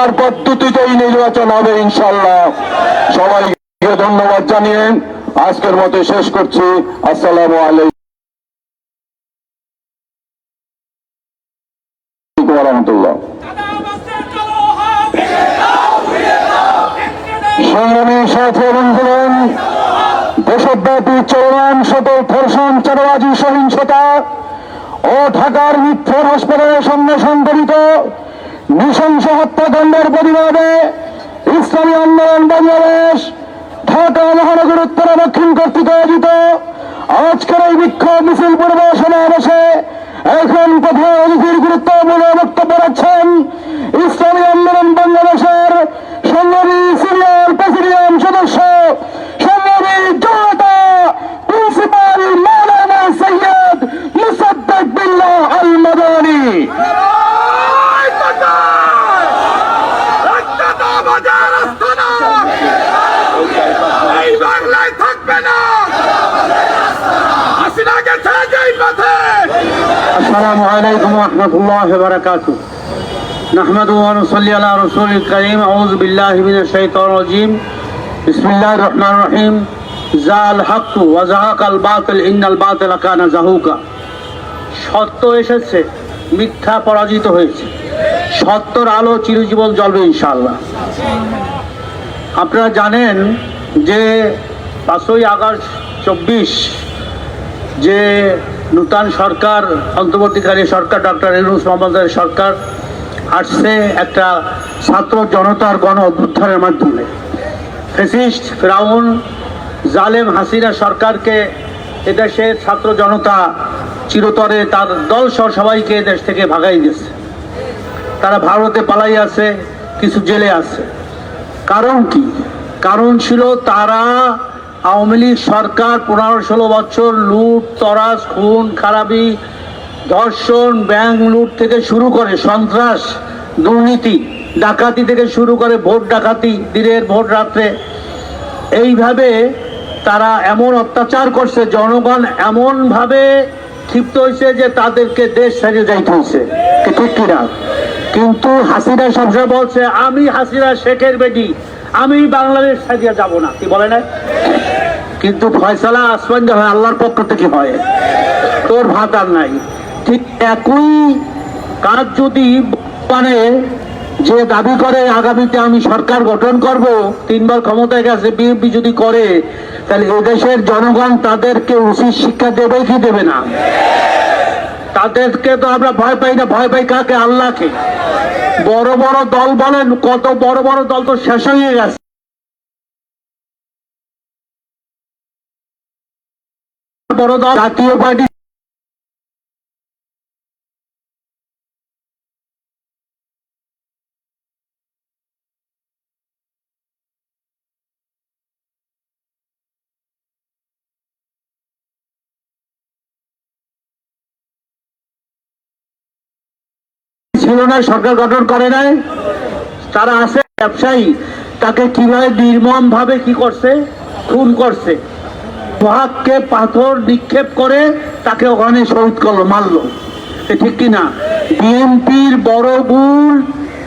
বাংলার পদ্ধতিতেই নির্বাচন হবে ইনশাল্লাহ সবাইকে ধন্যবাদ জানিয়ে আজকের মতো শেষ করছি। আসসালামু আলাইকুম সহিংসতা ও ঢাকার মিথ্যর হাসপাতালের সামনে সংঘটিত নৃশংস হত্যাকাণ্ডের প্রতিবাদে ইসলামী আন্দোলন বাংলাদেশ, ঢাকা মহানগর উত্তর দক্ষিণ কর্তৃক আয়োজিত আজকের এই বিক্ষোভ মিছিল পূর্ব সমাবেশে এখন প্রধান অতিথির গুরুত্বপূর্ণ বক্তব্য রাখছেন ইসলামী আন্দোলন বাংলাদেশের সংগ্রামী সিনিয়র প্রেসিডিয়াম সদস্য সংগ্রামী জনতা প্রিন্সিপাল মৌলানা সৈয়দ মুসাদ্দাক বিল্লাহ আল মাদানী এই বাংলায় থাকবে না হাসিনা গেছে যেই পথে السلام عليكم ورحمة الله وبركاته نحمده ونصلي على رسول الكريم أعوذ بالله من الشيطان الرجيم بسم الله الرحمن الرحيم زال الحق وزهق الباطل إن الباطل كان زهوقا সত্য এসেছে মিথ্যা পরাজিত হয়েছে সত্যর আলো চিরজীবন জ্বলবে ইনশাআল্লাহ আপনারা জানেন যে পাঁচই আগস্ট চব্বিশ যে নূতন সরকার, অন্তর্বর্তীকালীন সরকার, ডক্টর ইউনুস মোহাম্মদের সরকার আসছে একটা ছাত্র জনতার গণ অভ্যুত্থানের মাধ্যমে। ফেসিস্ট ফেরাউন জালেম হাসিনা সরকারকে এদেশের ছাত্র জনতা চিরতরে তার দল সহ সবাইকে দেশ থেকে ভাগাই দিয়েছে। তারা ভারতে পালাই আছে, কিছু জেলে আছে। কারণ কি? কারণ ছিল তারা আওয়ামী লীগ সরকার পনেরো ষোলো বছর লুট তরাস খুন, খারাপি, ধর্ষণ, ব্যাংক লুট থেকে শুরু করে সন্ত্রাস, দুর্নীতি, ডাকাতি থেকে শুরু করে ভোট ডাকাতি দিনের ভোট রাত্রে। এইভাবে তারা এমন অত্যাচার করছে, জনগণ এমনভাবে ক্ষিপ্ত হয়েছে যে তাদেরকে দেশ ছেড়ে যাইতে হয়েছে। ঠিক কিনা? কিন্তু হাসিনা সবসময় বলছে, আমি হাসিনা, শেখের বেটি, আমি বাংলাদেশ ছাড়িয়ে যাব না। কি বলে না? কিন্তু ফয়সালা আসমান হয়, আল্লাহর পক্ষ থেকে হয়। তোর ভাত আর নাই। ঠিক একই কাজ যদি মানে যে দাবি করে, আগামীতে আমি সরকার গঠন করব, তিনবার ক্ষমতায় গেছে, বিএনপি যদি করে, তাহলে এদেশের জনগণ তাদেরকে উচিত শিক্ষা দেবে কি দেবে না? তাদেরকে তো আমরা ভয় পাই না, ভয় পাই কাকে? আল্লাহকে। বড় বড় দল বলেন, কত বড় বড় দল তো শেষ হয়ে গেছে। বড় দল, জাতীয় পার্টি। সরকার গঠন করে নাই। তারা আছে, ব্যবসায়ী, তাকে কীভাবে নির্মম ভাবে কি করছে? খুন করছে। সোহাগকে পাথর নিক্ষেপ করে তাকে ওখানে শহীদ করল, মারলো। এ ঠিক কিনা বিএনপির বড় ভুল,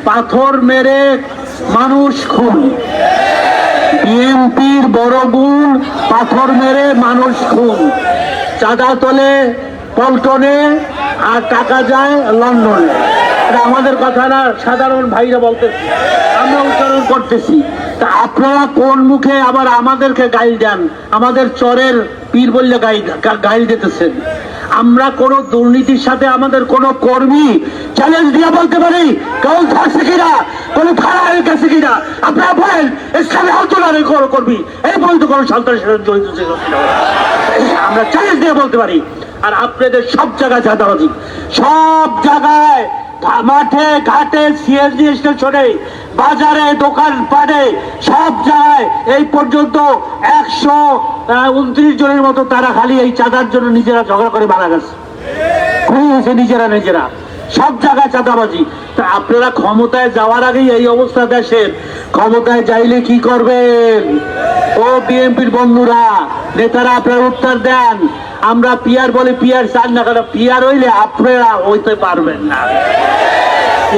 পাথর মেরে মানুষ খুন। বিএনপির বড় ভুল, পাথর মেরে মানুষ খুন। চাঁদা তোলে পল্টনে আর টাকা যায় লন্ডনে। আমাদের কথা না সাধারণ ভাইরা বলতেছি। আমরা উচ্চারণ করতেছি। তা আপনারা কোন মুখে আবার আমাদেরকে গাইল দেন? আমাদের চরের পীর বললে গাই গাইল দিতেছেন। আমরা কোনো দুর্নীতির সাথে আমাদের কোনো কর্মী চ্যালেঞ্জ দিয়ে বলতে পারি? কেউ ধরছে কিনা? কোন থানার কাছে কিনা? আপনারা বলেন, ইসলামী আন্দোলনের কোনো কর্মী, এই পর্যন্ত কোনো সন্ত্রাসের জড়িত ছিল আমরা চ্যালেঞ্জ দিয়ে বলতে পারি। আর আপনাদের সব জায়গায় চাঁদাবাজি সব জায়গায় মাঠে ঘাটে সিএনজি স্টেশনে বাজারে দোকান পাটে সব জায়গায় এই পর্যন্ত একশো উনত্রিশ জনের মতো তারা খালি এই চাঁদার জন্য নিজেরা ঝগড়া করে মারা গেছে। হয়েছে নিজেরা নিজেরা। সব জায়গায় চাঁদাবাজি। তা আপনারা ক্ষমতায় যাওয়ার আগেই এই অবস্থা দেশের। ক্ষমতায় যাইলে কি করবেন? ও বিএনপির বন্ধুরা, নেতারা আপনারা উত্তর দেন। আমরা পিয়ার বলি, পিয়ার চান না কেন? পিয়ার হইলে আপনারা হইতে পারবেন না।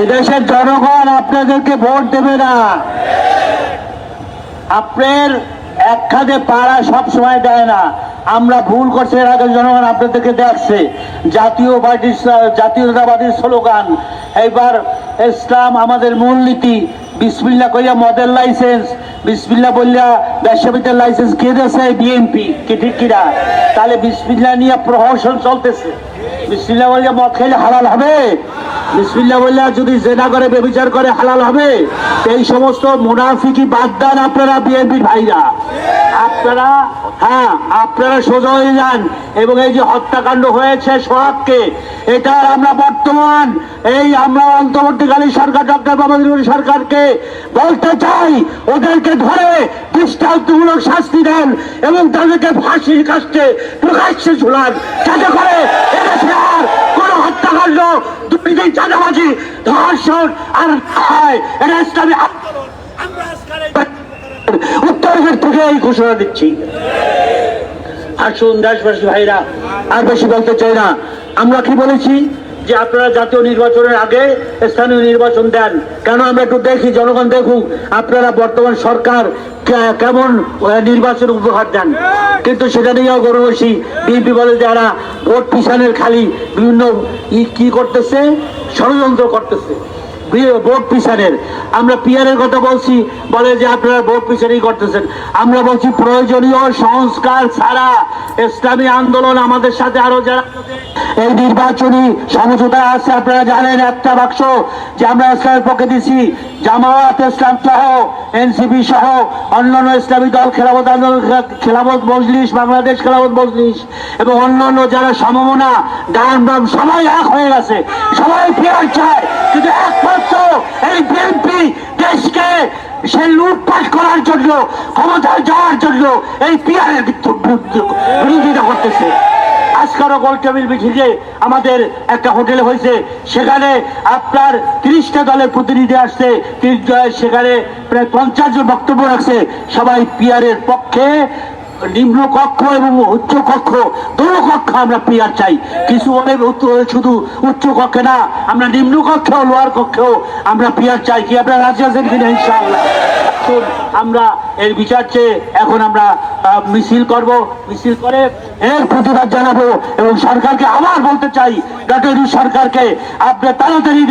এদেশের জনগণ আপনাদেরকে ভোট দেবে না। আপনার এক খাদে পাড়া সব সময় দেয় না। আমরা ভুল করছি, এর আগে জনগণ আপনাদেরকে দেখছে। জাতীয় পার্টির জাতীয়তাবাদীর স্লোগান, এইবার ইসলাম আমাদের মূলনীতি। বিসমিল্লা কইয়া মদের লাইসেন্স বিসমিল্লা বললা ব্যবসাবিদের লাইসেন্স কে দিয়েছে? বিএনপি। কি ঠিক কিনা? তাহলে বিসমিল্লা নিয়ে প্রহসন চলতেছে। বিসমিল্লা বললে মদ খেলে হালাল হবে। বিসমিল্লা বললে যদি জেনা করে বেবিচার করে, হালাল হবে। এই সমস্ত মুনাফিকি বাদ দেন আপনারা বিএনপির ভাইরা। আপনারা হ্যাঁ আপনারা সোজা হয়ে যান। এবং এই যে হত্যাকাণ্ড হয়েছে সোহাগকে, এটা আমরা বর্তমান, এই আমরা অন্তর্বর্তীকালীন সরকার, ডক্টর বাবাদুর সরকারকে বলতে চাই, ওদেরকে ধরে দৃষ্টান্তমূলক শাস্তি দেন এবং তাদেরকে ফাঁসির কাছে প্রকাশ্যে ঝুলান, যাতে করে কোনো চাঁদাবাজি, ধর্ষণ আর হয় এটা ইসলামী থেকে এই ঘোষণা দিচ্ছি। আসুন দেশবাসী ভাইরা, আর বেশি বলতে চাই না। আমরা কি বলেছি? যে আপনারা জাতীয় নির্বাচনের আগে স্থানীয় নির্বাচন দেন। কেন আমরা একটু দেখি, জনগণ দেখুক, আপনারা বর্তমান সরকার কেমন নির্বাচন উপহার দেন। কিন্তু সেটা নিয়েও গৌরবসী বিএনপি বলে যারা ভোট পিছানের খালি, বিভিন্ন কি করতেছে? ষড়যন্ত্র করতেছে। ভোট পিছানের আমরা পিয়ারের কথা বলছি, বলে যে আপনারা ভোট পিছানি করতেছেন। আমরা বলছি প্রয়োজনীয় সংস্কার ছাড়া ইসলামী আন্দোলন আমাদের সাথে আরও যারা এই নির্বাচনী সমঝোতা আছে, আপনারা জানেন একটা বাক্স যে আমরা ইসলামের পক্ষে দিছি, জামায়াত ইসলাম সহ, এনসিপি সহ, অন্যান্য ইসলামী দল খেলাফত আন্দোলন, খেলাফত মজলিস, বাংলাদেশ খেলাফত মজলিস, এবং অন্যান্য যারা সমমনা ডান বাম, সবাই এক হয়ে গেছে, সবাই ফেরার চায়, কিন্তু একমাত্র এই বিএনপি দেশকে সে লুটপাট করার জন্য ক্ষমতায় যাওয়ার জন্য এই পিয়ারের বিরোধিতা করতেছে। আজকারও গোল টেবিল আমাদের একটা হোটেলে হয়েছে, সেখানে আপনার তিরিশটা দলের প্রতিনিধি আসছে সেখানে প্রায় পঞ্চাশ জন বক্তব্য রাখছে। সবাই পিয়ারের পক্ষে নিম্ন কক্ষ এবং উচ্চ কক্ষ দুটো কক্ষ আমরা পিয়ার চাই। কিছু উত্ত- শুধু উচ্চ কক্ষে না, আমরা নিম্ন কক্ষেও লোয়ার কক্ষেও আমরা পিয়ার চাই। কি আপনারা রাজি আছেন কিনা, ইনশাআল্লাহ? আমরা এর বিচার চেয়ে এখন আমরা মিছিল করব। মিছিল করে এর প্রতিবাদ জানাব এবং সরকারকে আবার বলতে চাই ডক্টর সরকারকে, আপনার তাড়াতাড়ি